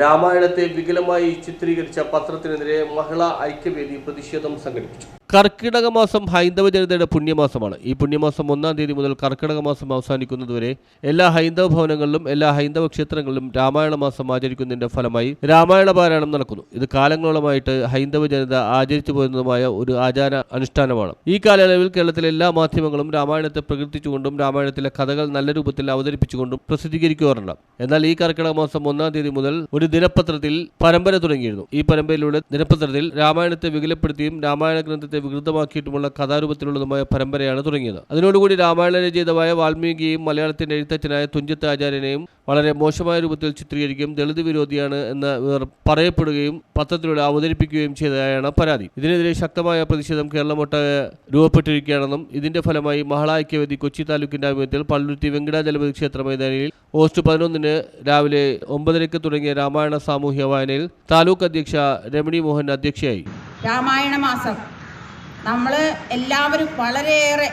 രാമായണത്തെ വികലമായി ചിത്രീകരിച്ച പത്രത്തിനെതിരെ മഹിളാ ഐക്യവേദി പ്രതിഷേധം സംഘടിപ്പിച്ചു. കർക്കിടക മാസം ഹൈന്ദവ ജനതയുടെ പുണ്യമാസമാണ്. ഈ പുണ്യമാസം ഒന്നാം തീയതി മുതൽ കർക്കിടക മാസം അവസാനിക്കുന്നതുവരെ എല്ലാ ഹൈന്ദവ ഭവനങ്ങളിലും എല്ലാ ഹൈന്ദവ ക്ഷേത്രങ്ങളിലും രാമായണ മാസം ആചരിക്കുന്നതിന്റെ ഫലമായി രാമായണ പാരായണം നടക്കുന്നു. ഇത് കാലങ്ങളോളമായിട്ട് ഹൈന്ദവ ജനത ആചരിച്ചു പോരുന്നതുമായ ഒരു ആചാര അനുഷ്ഠാനമാണ്. ഈ കാലയളവിൽ കേരളത്തിലെ എല്ലാ മാധ്യമങ്ങളും രാമായണത്തെ പ്രകീർത്തിച്ചുകൊണ്ടും രാമായണത്തിലെ കഥകൾ നല്ല രൂപത്തിൽ അവതരിപ്പിച്ചുകൊണ്ടും പ്രസിദ്ധീകരിക്കാറുണ്ട് എന്നാൽ ഈ കർക്കിടക മാസം ഒന്നാം തീയതി മുതൽ ഒരു ദിനപത്രത്തിൽ പരമ്പര തുടങ്ങിയിരുന്നു. ഈ പരമ്പരയിലൂടെ ദിനപത്രത്തിൽ രാമായണത്തെ വികലപ്പെടുത്തിയും രാമായണ ഗ്രന്ഥത്തെ വികൃതമാക്കിയിട്ടുമുള്ള കഥാരൂപത്തിലുള്ളതുമായ പരമ്പരയാണ് തുടങ്ങിയത്. അതിനോടുകൂടി രാമായണ രചയിതാവായ വാൽമീകിയെയും മലയാളത്തിന്റെ എഴുത്തച്ഛനായ തുഞ്ചത്ത് ആചാര്യനെയും വളരെ മോശമായ രൂപത്തിൽ ചിത്രീകരിക്കുകയും ദളിത് വിരോധിയാണ് എന്ന് പറയപ്പെടുകയും പത്രത്തിലൂടെ അവതരിപ്പിക്കുകയും ചെയ്തതായാണ് പരാതി. ഇതിനെതിരെ ശക്തമായ പ്രതിഷേധം കേരളമൊട്ടാകെ രൂപപ്പെട്ടിരിക്കുകയാണെന്നും ഇതിന്റെ ഫലമായി മഹള കൊച്ചി താലൂക്കിന്റെ ആഭിമുഖ്യത്തിൽ പള്ളുരുത്തി വെങ്കടാചലപതി ക്ഷേത്ര മൈതാനിയിൽ ഓഗസ്റ്റ് പതിനൊന്നിന് രാവിലെ ഒമ്പതരയ്ക്ക് തുടങ്ങിയ രാമായണ സാമൂഹ്യ വായനയിൽ താലൂക്ക് അധ്യക്ഷ രമണി മോഹൻ അധ്യക്ഷയായി. രാമായണ മാസം നമ്മൾ എല്ലാവരും വളരെയേറെ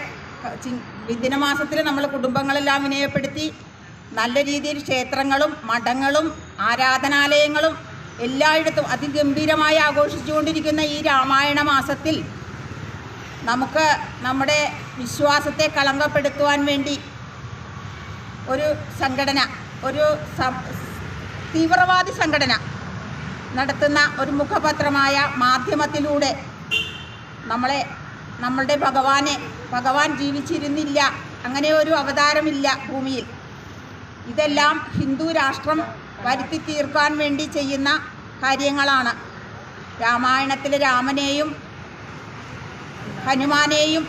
ദിനമാസത്തിൽ നമ്മൾ കുടുംബങ്ങളെല്ലാം വിനയപ്പെടുത്തി നല്ല രീതിയിൽ ക്ഷേത്രങ്ങളും മഠങ്ങളും ആരാധനാലയങ്ങളും എല്ലായിടത്തും അതിഗംഭീരമായി ആഘോഷിച്ചുകൊണ്ടിരിക്കുന്ന ഈ രാമായണ മാസത്തിൽ നമുക്ക് നമ്മുടെ വിശ്വാസത്തെ കളങ്കപ്പെടുത്തുവാൻ വേണ്ടി ഒരു സംഘടന ഒരു തീവ്രവാദി സംഘടന നടത്തുന്ന ഒരു മുഖപത്രമായ മാധ്യമത്തിലൂടെ നമ്മളെ നമ്മളുടെ ഭഗവാനെ ഭഗവാൻ ജീവിച്ചിരുന്നില്ല. അങ്ങനെ ഒരു അവതാരമില്ല ഭൂമിയിൽ. ഇതെല്ലാം ഹിന്ദു രാഷ്ട്രം വരുത്തി തീർക്കാൻ വേണ്ടി ചെയ്യുന്ന കാര്യങ്ങളാണ്. രാമായണത്തിലെ രാമനെയും ഹനുമാനെയും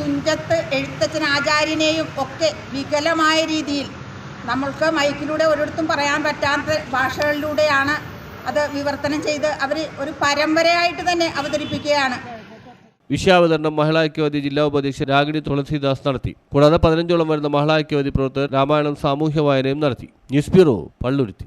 തുഞ്ചത്ത് എഴുത്തച്ഛൻ ആചാര്യനെയും ഒക്കെ വികലമായ രീതിയിൽ നമ്മൾക്ക് മൈക്കിലൂടെ ഒരിടത്തും പറയാൻ പറ്റാത്ത ഭാഷകളിലൂടെയാണ് അത് വിവർത്തനം ചെയ്ത് അവർ ഒരു പരമ്പരയായിട്ട് തന്നെ അവതരിപ്പിക്കുകയാണ്. വിഷയാവതരണം മഹിളാക്യവാദി ജില്ലാ ഉപാധ്യക്ഷൻ രാഗിണി തുളസിദാസ് നടത്തി. കൂടാതെ പതിനഞ്ചോളം വരുന്ന മഹിളാക്യവാദി പ്രവർത്തകർ രാമായണം സാമൂഹ്യ വായനയും നടത്തി. News bureau Palluruthy.